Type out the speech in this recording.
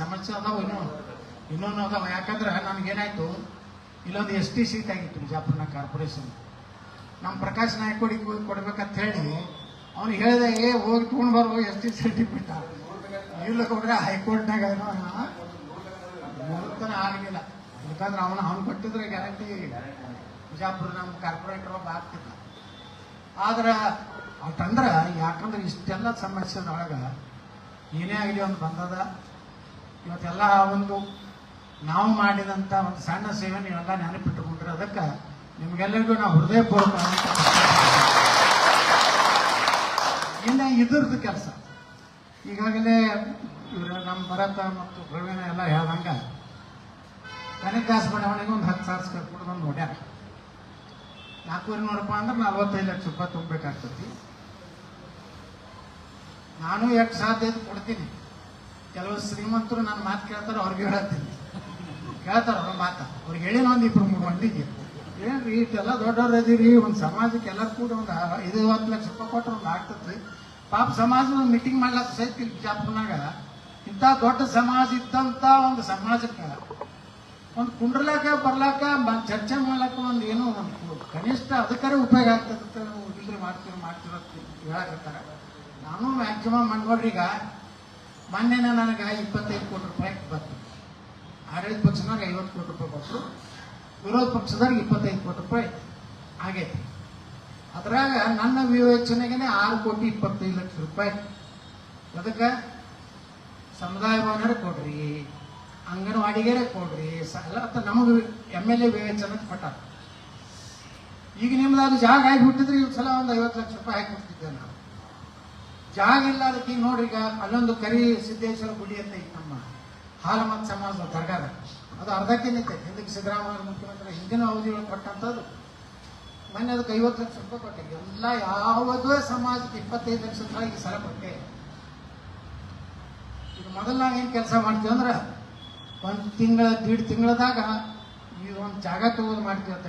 ಸಮಸ್ಯೆ ಅದಾವ ಇನ್ನೂ. ಇನ್ನೊಂದು ಅದಾವ. ಯಾಕಂದ್ರೆ ನನಗೇನಾಯ್ತು, ಇಲ್ಲೊಂದು ಎಸ್ ಟಿ ಸೀಟ್ ಆಗಿತ್ತು ಬಿಜಾಪುರನ ಕಾರ್ಪೊರೇಷನ್. ನಮ್ಮ ಪ್ರಕಾಶ್ ನಾಯ್ಕೋಡಿಗೆ ಹೋಗಿ ಕೊಡ್ಬೇಕಂತ ಹೇಳಿ, ಅವ್ನಿಗೆ ಹೇಳಿದೆ, ಏ, ಹೋಗಿ ತೊಗೊಂಡು ಬರೋ ಎಸ್ ಟಿ ಸರ್ಟಿಫಿಕೇಟ್ ಇಲ್ಲ ಕೊಡ್ರೆ ಹೈಕೋರ್ಟ್ನಾಗ ಏನೋ ಮುಹೂರ್ತನ ಆಗಲಿಲ್ಲ ಯಾಕಂದ್ರೆ ಅವನು, ಅವ್ನು ಕೊಟ್ಟಿದ್ರೆ ಗ್ಯಾರಂಟಿ ಬಿಜಾಪುರ ನಮ್ಮ ಕಾರ್ಪೊರೇಟರ್ ಒಬ್ಬ ಆಗ್ತಿಲ್ಲ ಆದ್ರೆ ಅಂತಂದ್ರೆ ಯಾಕಂದ್ರೆ ಇಷ್ಟೆಲ್ಲ ಸಮಸ್ಯೆದೊಳಗೆ ಏನೇ ಆಗಲಿ ಒಂದು ಬಂದದ. ಇವತ್ತೆಲ್ಲ ಒಂದು ನಾವು ಮಾಡಿದಂಥ ಒಂದು ಸಣ್ಣ ಸೇವೆ ನೀವೆಲ್ಲ ನೆನಪಿಟ್ಟುಕೊಂಡ್ರೆ ಅದಕ್ಕೆ ನಿಮಗೆಲ್ಲರಿಗೂ ನಾವು ಹೃದಯಪೂರ್ವಕ ಇನ್ನು ಇದ್ರದ್ದು ಕೆಲಸ. ಈಗಾಗಲೇ ಇವರು ನಮ್ಮ ಭರತ ಮತ್ತು ಪ್ರವೀಣ ಎಲ್ಲ ಹೇಳ್ದಂಗ ಕನಕಾಸ ಬಡಾವಣೆಗೆ ಒಂದು ಹತ್ತು ಸಾವಿರ ಸ್ಕ್ವೇರ್ ಫುಟ್ ಬಂದು ನೋಡ್ಯಾರ ನಾಲ್ಕೂವರೆ ನೂರು ರೂಪಾಯಿ ಅಂದ್ರೆ ನಲ್ವತ್ತೈದು ಲಕ್ಷ ರೂಪಾಯಿ ತುಂಬಬೇಕಾಗ್ತತಿ ನಾನು ಎಷ್ಟು ಸಾಧ್ಯ ಕೊಡ್ತೀನಿ. ಕೆಲವು ಶ್ರೀಮಂತರು ನನ್ನ ಮಾತು ಕೇಳ್ತಾರೆ ಅವ್ರಿಗೆ ಹೇಳತ್ತೀನಿ ಕೇಳ್ತಾರ ಅವ್ರ ಮಾತ. ಅವ್ರಿಗೆ ಹೇಳಿನ ಒಂದು ಇಬ್ಬರು ಮೂರು ಮಂದಿಗೆ. ಏನ್ರಿ, ಇಷ್ಟೆಲ್ಲ ದೊಡ್ಡವ್ರು ಇದೀರಿ, ಒಂದು ಸಮಾಜಕ್ಕೆ ಎಲ್ಲರೂ ಕೂಡ ಒಂದು ಐದು ಹತ್ತು ಲಕ್ಷ ರೂಪಾಯಿ ಕೊಟ್ಟರೆ ಒಂದು ಆಗ್ತದ್ರಿ ಪಾಪ ಸಮಾಜದ ಮೀಟಿಂಗ್ ಮಾಡ್ಲಕ್ಕ ಸಹಿತ ಬಿಜಾಪುರ್ನಾಗ. ಇಂಥ ದೊಡ್ಡ ಸಮಾಜ ಇದ್ದಂತ ಒಂದು ಸಮಾಜಕ್ಕೆ, ಒಂದು ಕುಂಡ್ರಲಾಕ, ಬರ್ಲಾಕ ಚರ್ಚೆ ಮಾಡ್ಲಾಕ ಒಂದು ಏನೋ ಒಂದು ಕನಿಷ್ಠ ಅದಕ್ಕಾರೆ ಉಪಯೋಗ ಆಗ್ತದೆ ಇಲ್ರಿ ಮಾಡ್ತೀವಿ ಮಾಡ್ತಿರೋ ಹೇಳಕತ್ತಾರ ನಾನು ಮ್ಯಾಕ್ಸಿಮಮ್ ಈಗ ಮೊನ್ನೆನ ನನಗೆ ಇಪ್ಪತ್ತೈದು ಕೋಟಿ ರೂಪಾಯಿ ಬಂತು. ಆಡಳಿತ ಪಕ್ಷದವ್ರಿಗೆ ಐವತ್ತು ಕೋಟಿ ರೂಪಾಯಿ ಕೊಟ್ಟರು ವಿರೋಧ ಪಕ್ಷದವ್ರಿಗೆ ಇಪ್ಪತ್ತೈದು ಕೋಟಿ ರೂಪಾಯಿ ಆಗೈತಿ. ಅದ್ರಾಗ ನನ್ನ ವಿವೇಚನೆಗೆ ಆರು ಕೋಟಿ ಇಪ್ಪತ್ತೈದು ಲಕ್ಷ ರೂಪಾಯಿ. ಅದಕ್ಕೆ ಸಮುದಾಯ ಭವನರೇ ಕೊಡ್ರಿ, ಅಂಗನವಾಡಿಗೆರೆ ಕೊಡ್ರಿ ಎಲ್ಲ ಅಂತ ನಮಗೆ ಎಂ ಎಲ್ ಎ ವಿವೇಚನೆ ಕೊಟ್ಟಾರ. ಈಗ ನಿಮ್ದು ಅದು ಜಾಗ ಆಗಿಬಿಟ್ಟಿದ್ರೆ ಈ ಸಲ ಒಂದು ಐವತ್ತು ಲಕ್ಷ ರೂಪಾಯಿ ಹಾಕಿ ಕೊಡ್ತಿದ್ದೆ ನಾವು ಜಾಗ ಇಲ್ಲ ಅದಕ್ಕೆ ಈಗ ನೋಡ್ರಿ ಈಗ ಅಲ್ಲೊಂದು ಕರಿ ಸಿದ್ದೇಶ್ವರ ಗುಡಿ ಅಂತ ಐತಿ ನಮ್ಮ ಹಾಲಮತ್ ಸಮಾಜದ ದರ್ಗಾದ. ಅದು ಅರ್ಧಕ್ಕೆ ನಿಂತೈತೆ ಹಿಂದಕ್ಕೆ ಸಿದ್ದರಾಮಯ್ಯ ಮುಖ್ಯಮಂತ್ರಿ ಹಿಂದಿನ ಅವಧಿಯೊಳಗೆ ಕೊಟ್ಟಂಥದ್ದು. ಮೊನ್ನೆ ಅದಕ್ಕೆ ಐವತ್ತು ಲಕ್ಷ ರೂಪಾಯಿ ಕೊಟ್ಟಿದ್ದೆ. ಎಲ್ಲ ಯಾವುದು ಸಮಾಜಕ್ಕೆ ಇಪ್ಪತ್ತೈದು ಲಕ್ಷ ರೂಪಾಯಿ ಸಲ ಕೊಟ್ಟೆ. ಈಗ ಮೊದಲು ನಾವು ಏನು ಕೆಲಸ ಮಾಡ್ತೀವಿ ಅಂದ್ರೆ ಒಂದು ತಿಂಗಳ, ದೀಡ್ ತಿಂಗಳದಾಗ ಈ ಒಂದು ಜಾಗ ತಗೋದು ಮಾಡ್ತೀವಿ ಅಂತ